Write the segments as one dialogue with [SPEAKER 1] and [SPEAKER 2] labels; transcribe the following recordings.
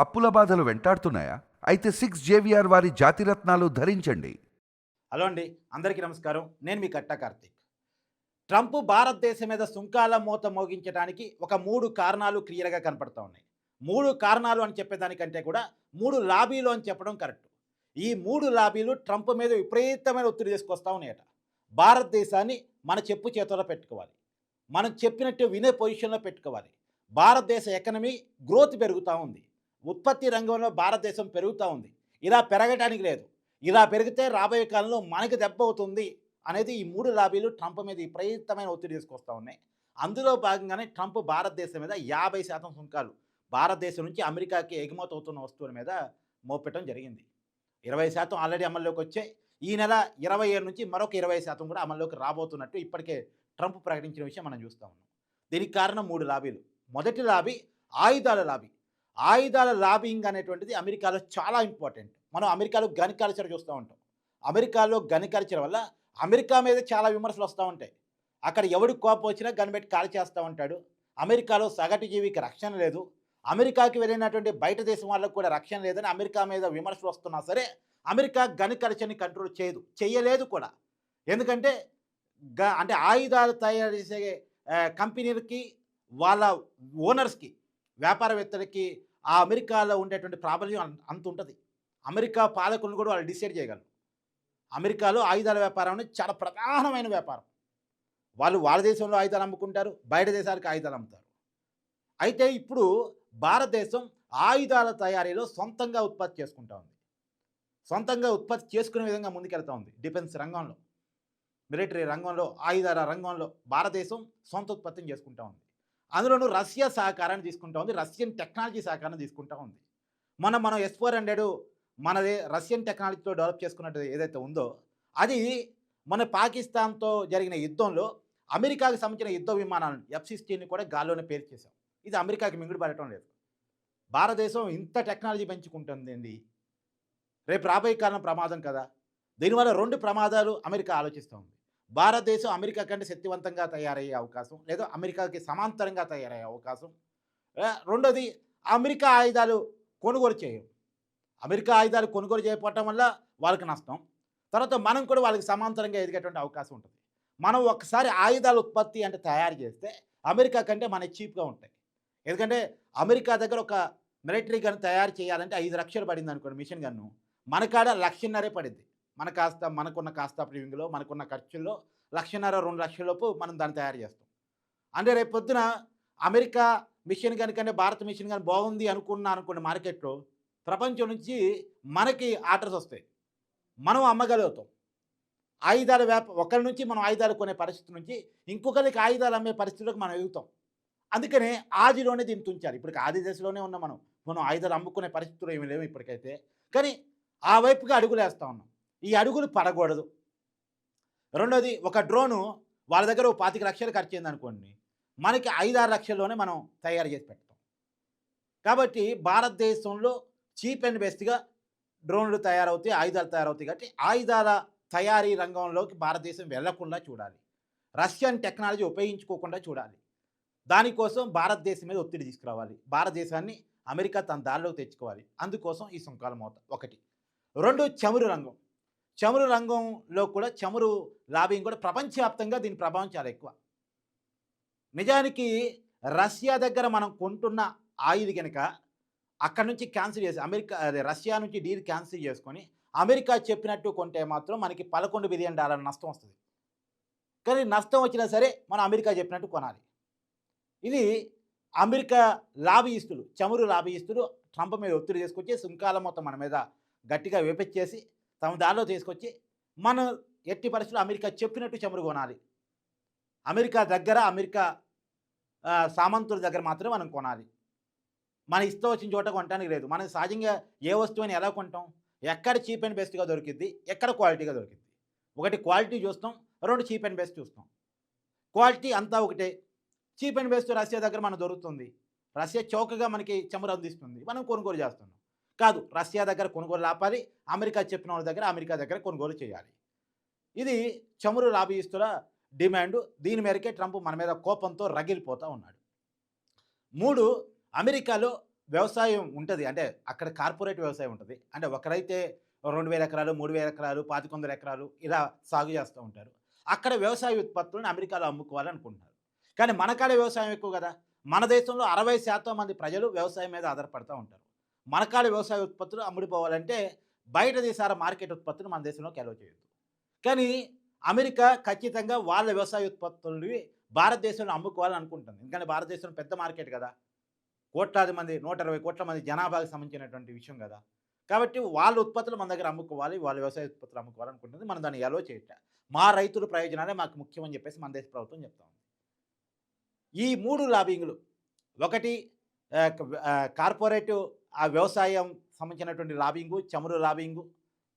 [SPEAKER 1] అప్పుల బాధలు వెంటాడుతున్నాయా? అయితే సిక్స్ జేవిఆర్ వారి జాతిరత్నాలు ధరించండి.
[SPEAKER 2] హలో అండి అందరికీ నమస్కారం. నేను మీ కట్ట కార్తీక్. ట్రంప్ భారతదేశం మీద సుంకాల మూత మోగించడానికి ఒక మూడు కారణాలు క్లియర్గా కనపడతా ఉన్నాయి. మూడు కారణాలు అని చెప్పేదానికంటే కూడా మూడు లాబీలు అని చెప్పడం కరెక్ట్. ఈ మూడు లాబీలు ట్రంప్ మీద విపరీతమైన ఒత్తిడి తీసుకొస్తా ఉన్నాయట. భారతదేశాన్ని మన చెప్పు చేతుల్లో పెట్టుకోవాలి. మనం చెప్పినట్టు వినే పొజిషన్లో పెట్టుకోవాలి. భారతదేశ ఎకనమీ గ్రోత్ పెరుగుతూ ఉంది. ఉత్పత్తి రంగంలో భారతదేశం పెరుగుతూ ఉంది. ఇలా పెరగటానికి లేదు. ఇలా పెరిగితే రాబోయే కాలంలో మనకి దెబ్బ అవుతుంది అనేది ఈ మూడు లాబీలు ట్రంప్ మీద విపరీతమైన ఒత్తిడి తీసుకొస్తూ ఉన్నాయి. అందులో భాగంగానే ట్రంప్ భారతదేశం మీద యాభై శాతం సుంకాలు భారతదేశం నుంచి అమెరికాకి ఎగుమతి అవుతున్న వస్తువుల మీద మోపెట్టడం జరిగింది. ఇరవై శాతం ఆల్రెడీ అమల్లోకి వచ్చాయి. ఈ నెల ఇరవై ఏడు నుంచి మరొక ఇరవై శాతం కూడా అమల్లోకి రాబోతున్నట్టు ఇప్పటికే ట్రంప్ ప్రకటించిన విషయం మనం చూస్తూ ఉన్నాం. దీనికి కారణం మూడు లాబీలు. మొదటి లాబీ ఆయుధాల లాబీ. ఆయుధాల లాబింగ్ అనేటువంటిది అమెరికాలో చాలా ఇంపార్టెంట్. మనం అమెరికాలో గన్ కల్చర్ చూస్తూ ఉంటాం. అమెరికాలో గన్ కల్చర్ వల్ల అమెరికా మీద చాలా విమర్శలు వస్తూ ఉంటాయి. అక్కడ ఎవడు కోపం వచ్చినా గన్ పెట్టి కాల్ చేస్తూ ఉంటాడు. అమెరికాలో సగటు జీవికి రక్షణ లేదు. అమెరికాకి వెళ్ళినటువంటి బయట దేశం వాళ్ళకు కూడా రక్షణ లేదని అమెరికా మీద విమర్శలు వస్తున్నా సరే అమెరికా గన్ కల్చర్ని కంట్రోల్ చేయదు. చేయలేదు కూడా. ఎందుకంటే గ అంటే ఆయుధాలు తయారు చేసే కంపెనీలకి వాళ్ళ ఓనర్స్కి వ్యాపారవేత్తలకి ఆ అమెరికాలో ఉండేటువంటి ప్రాబల్యం అంత ఉంటుంది. అమెరికా పాలకులను కూడా వాళ్ళు డిసైడ్ చేయగలరు. అమెరికాలో ఆయుధాల వ్యాపారం అనేది చాలా ప్రధానమైన వ్యాపారం. వాళ్ళు వాళ్ళ దేశంలో ఆయుధాలు అమ్ముకుంటారు బయట దేశాలకు ఆయుధాలు అమ్ముతారు. అయితే ఇప్పుడు భారతదేశం ఆయుధాల తయారీలో సొంతంగా ఉత్పత్తి చేసుకుంటా ఉంది. సొంతంగా ఉత్పత్తి చేసుకునే విధంగా ముందుకెళ్తా ఉంది డిఫెన్స్ రంగంలో. మిలిటరీ రంగంలో ఆయుధాల రంగంలో భారతదేశం సొంత ఉత్పత్తిని చేసుకుంటా ఉంది. అందులోనూ రష్యా సహకారాన్ని తీసుకుంటా ఉంది. రష్యన్ టెక్నాలజీ సహకారాన్ని తీసుకుంటా ఉంది. మన మనం ఎస్ ఫోర్ హండ్రెడ్ మనది రష్యన్ టెక్నాలజీతో డెవలప్ చేసుకున్నట్టు ఏదైతే ఉందో అది మన పాకిస్తాన్తో జరిగిన యుద్ధంలో అమెరికాకి సంబంధించిన యుద్ధ విమానాలను ఎఫ్ సిక్స్టీన్ని కూడా గాల్లోనే పేరు చేశాం. ఇది అమెరికాకి మింగుడు పడటం లేదు. భారతదేశం ఇంత టెక్నాలజీ పెంచుకుంటుందండి. రేపు రాబోయే కాలం ప్రమాదం కదా? దీనివల్ల రెండు ప్రమాదాలు అమెరికా ఆలోచిస్తూ ఉంది భారతదేశం అమెరికా కంటే శక్తివంతంగా తయారయ్యే అవకాశం లేదా అమెరికాకి సమాంతరంగా తయారయ్యే అవకాశం. రెండోది అమెరికా ఆయుధాలు కొనుగోలు చేయం అమెరికా ఆయుధాలు కొనుగోలు చేయకపోవటం వల్ల వాళ్ళకి నష్టం. తర్వాత మనం కూడా వాళ్ళకి సమాంతరంగా ఎదిగేటువంటి అవకాశం ఉంటుంది. మనం ఒకసారి ఆయుధాల ఉత్పత్తి అంటే తయారు చేస్తే అమెరికా కంటే మనకి చీప్గా ఉంటాయి. ఎందుకంటే అమెరికా దగ్గర ఒక మిలిటరీ గన్ తయారు చేయాలంటే ఐదు లక్షలు పడింది అనుకోండి మిషన్ గన్ను. మన కాడ లక్షన్నరే పడింది మన కాస్త మనకున్న కాస్త ప్రీవింగ్లో మనకున్న ఖర్చుల్లో లక్షన్నర రెండు లక్షలలోపు మనం దాన్ని తయారు చేస్తాం. అంటే రేపు పొద్దున అమెరికా మిషన్ కనుకనే భారత మిషన్ కానీ బాగుంది అనుకున్నా అనుకున్న మార్కెట్లో ప్రపంచం నుంచి మనకి ఆర్డర్స్ వస్తాయి. మనం అమ్మగలుగుతాం. ఆయుధాల వ్యాప ఒకరి నుంచి మనం ఆయుధాలు కొనే పరిస్థితి నుంచి ఇంకొకరికి ఆయుధాలు అమ్మే పరిస్థితిలోకి మనం ఎదుగుతాం అందుకనే ఆదిలోనే దీన్ని తుంచాలి. ఇప్పటికి ఆది దశలోనే ఉన్నాం మనం. మనం ఆయుధాలు అమ్ముకునే పరిస్థితులు ఏమి లేవు ఇప్పటికైతే. కానీ ఆ వైపుగా అడుగులేస్తా ఉన్నాం. ఈ అడుగులు పడకూడదు. రెండోది ఒక డ్రోను వాళ్ళ దగ్గర ఒక పాతిక లక్షలు ఖర్చు అయిందనుకోండి మనకి ఐదారు లక్షల్లోనే మనం తయారు చేసి పెడతాం. కాబట్టి భారతదేశంలో చీప్ అండ్ బెస్ట్గా డ్రోన్లు తయారవుతాయి ఆయుధాలు తయారవుతాయి కాబట్టి ఆయుధాల తయారీ రంగంలోకి భారతదేశం వెళ్ళకుండా చూడాలి. రష్యన్ టెక్నాలజీ ఉపయోగించుకోకుండా చూడాలి. దానికోసం భారతదేశం మీద ఒత్తిడి తీసుకురావాలి. భారతదేశాన్ని అమెరికా తన దారిలోకి తెచ్చుకోవాలి. అందుకోసం ఈ సుంకాల మోత ఒకటి. రెండు చమురు రంగం. చమురు రంగంలో కూడా చమురు లాబింగ్ కూడా ప్రపంచవ్యాప్తంగా దీని ప్రభావం చాలా ఎక్కువ. నిజానికి రష్యా దగ్గర మనం కొంటున్న ఆయిల్ కనుక అక్కడ నుంచి క్యాన్సిల్ చేసి అమెరికా అదే రష్యా నుంచి డీల్ క్యాన్సిల్ చేసుకొని అమెరికా చెప్పినట్టు కొంటే మాత్రం మనకి పదకొండు బిలియన్ డాలర్ నష్టం వస్తుంది. కానీ నష్టం వచ్చినా సరే మనం అమెరికా చెప్పినట్టు కొనాలి. ఇది అమెరికా లాబీయిస్తులు చమురు లాబీయిస్తులు ట్రంప్ మీద ఒత్తిడి తీసుకొచ్చి సుంకాల మొత్తం మన మీద గట్టిగా వేపించేసి తమ దారిలో తీసుకొచ్చి మనం ఎట్టి పరిస్థితులు అమెరికా చెప్పినట్టు చమురు కొనాలి. అమెరికా దగ్గర అమెరికా సామంతుల దగ్గర మాత్రమే మనం కొనాలి. మన ఇష్టం వచ్చిన చోట కొనడానికి లేదు. మనం సహజంగా ఏ వస్తువుని ఎలా కొంటాం? ఎక్కడ చీప్ అండ్ బెస్ట్గా దొరికిద్ది? ఎక్కడ క్వాలిటీగా దొరికిద్ది? ఒకటి క్వాలిటీ చూస్తాం రెండు చీప్ అండ్ బెస్ట్ చూస్తాం. క్వాలిటీ అంతా ఒకటే. చీప్ అండ్ బెస్ట్ రష్యా దగ్గర మనం దొరుకుతుంది. రష్యా చౌకగా మనకి చమురు అందిస్తుంది. మనం కొనుగోలు చేస్తున్నాం. కాదు రష్యా దగ్గర కొనుగోలు ఆపాలి అమెరికా చెప్పిన వాళ్ళ దగ్గర అమెరికా దగ్గర కొనుగోలు చేయాలి. ఇది చమురు లాబీయిస్తుల డిమాండ్. దీని మేరకే ట్రంప్ మన మీద కోపంతో రగిలిపోతూ ఉన్నాడు. మూడు అమెరికాలో వ్యవసాయం ఉంటుంది. అంటే అక్కడ కార్పొరేట్ వ్యవసాయం ఉంటుంది. అంటే ఒకరైతే రెండు వేల ఎకరాలు మూడు వేల ఎకరాలు పాతిక వందల ఎకరాలు ఇలా సాగు చేస్తూ ఉంటారు. అక్కడ వ్యవసాయ ఉత్పత్తులను అమెరికాలో అమ్ముకోవాలనుకుంటున్నారు. కానీ మనకాడ వ్యవసాయం ఎక్కువ కదా. మన దేశంలో అరవై శాతం మంది ప్రజలు వ్యవసాయం మీద ఆధారపడుతూ ఉంటారు. మనకాడ వ్యవసాయ ఉత్పత్తులు అమ్ముడిపోవాలంటే బయట దేశాల మార్కెట్ ఉత్పత్తులు మన దేశంలోకి అలో చేయొద్దు. కానీ అమెరికా ఖచ్చితంగా వాళ్ళ వ్యవసాయ ఉత్పత్తుల్ని భారతదేశంలో అమ్ముకోవాలని అనుకుంటుంది. ఎందుకంటే భారతదేశంలో పెద్ద మార్కెట్ కదా. కోట్లాది మంది నూట ఇరవై కోట్ల మంది జనాభాకి సంబంధించినటువంటి విషయం కదా. కాబట్టి వాళ్ళ ఉత్పత్తులు మన దగ్గర అమ్ముకోవాలి వాళ్ళ వ్యవసాయ ఉత్పత్తులు అమ్ముకోవాలనుకుంటుంది మనం దాన్ని ఎలో చేయట మా రైతుల ప్రయోజనాలే మాకు ముఖ్యమని చెప్పేసి మన దేశ ప్రభుత్వం చెప్తా ఉంది. ఈ మూడు లాబింగ్లు ఒకటి కార్పొరేటివ్ ఆ, వ్యవసాయం సంబంధించినటువంటి లాబింగు చమురు లాబింగు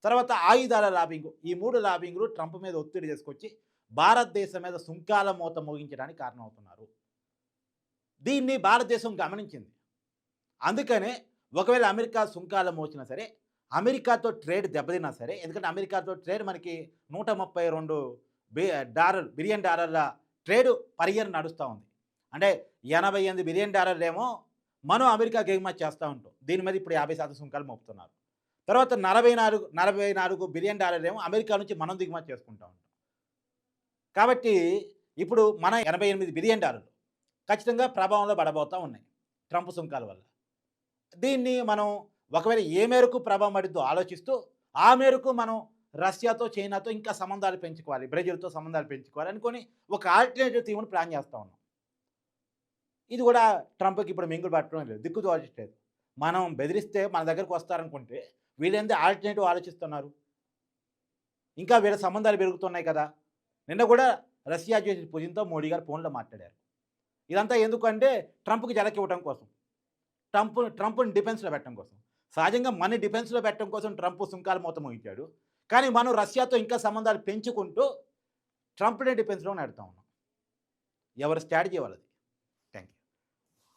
[SPEAKER 2] తర్వాత ఆయుధాల లాబింగు ఈ మూడు లాబింగులు ట్రంప్ మీద ఒత్తిడి తీసుకొచ్చి భారతదేశం మీద సుంకాల మూత మోగించడానికి కారణమవుతున్నారు. దీన్ని భారతదేశం గమనించింది. అందుకనే ఒకవేళ అమెరికా సుంకాలు మోచినా సరే అమెరికాతో ట్రేడ్ దెబ్బతిన్నా సరే ఎందుకంటే అమెరికాతో ట్రేడ్ మనకి నూట ముప్పై రెండు బి డాలర్ బిలియన్ డాలర్ల ట్రేడ్ పర్ ఇయర్ నడుస్తూ ఉంది. అంటే ఎనభై ఎనిమిది బిలియన్ డాలర్లేమో మనం అమెరికాకి ఎగుమతి చేస్తూ ఉంటాం? దీని మీద ఇప్పుడు యాభై శాతం సుంకాలు మోపుతున్నారు. తర్వాత నలభై నాలుగు నలభై నాలుగు బిలియన్ డాలర్లు ఏమో అమెరికా నుంచి మనం దిగుమతి చేసుకుంటూ ఉంటాం. కాబట్టి ఇప్పుడు మన ఎనభై ఎనిమిది బిలియన్ డాలర్లు ఖచ్చితంగా ప్రభావంలో పడబోతూ ఉన్నాయి ట్రంప్ సుంకాల వల్ల. దీన్ని మనం ఒకవేళ ఏ మేరకు ప్రభావం పడిద్దో ఆలోచిస్తూ ఆ మేరకు మనం రష్యాతో చైనాతో ఇంకా సంబంధాలు పెంచుకోవాలి బ్రెజిల్తో సంబంధాలు పెంచుకోవాలి అనుకొని ఒక ఆల్టర్నేటివ్ థీమ్ని ప్లాన్ చేస్తూ ఉన్నాం. ఇది కూడా ట్రంప్కి ఇప్పుడు మింగులు పట్టడం లేదు. దిక్కు తోచట్లేదు మనం బెదిరిస్తే మన దగ్గరకు వస్తారనుకుంటే వీళ్ళేంది ఆల్టర్నేటివ్ ఆలోచిస్తున్నారు? ఇంకా వీళ్ళ సంబంధాలు పెరుగుతున్నాయి కదా. నిన్న కూడా రష్యా చేసిన పుజిన్తో మోడీ గారు ఫోన్లో మాట్లాడారు. ఇదంతా ఎందుకంటే ట్రంప్కి జలకి ఇవ్వడం కోసం. ట్రంప్ ట్రంప్ని డిఫెన్స్లో పెట్టడం కోసం. సహజంగా మన డిఫెన్స్లో పెట్టడం కోసం ట్రంప్ సుంకాలు మొత్తం ఇచ్చాడు కానీ మనం రష్యాతో ఇంకా సంబంధాలు పెంచుకుంటూ ట్రంప్నే డిఫెన్స్లో నడుతూ ఉన్నాం. ఎవరి స్ట్రాటజీ వాళ్ళది.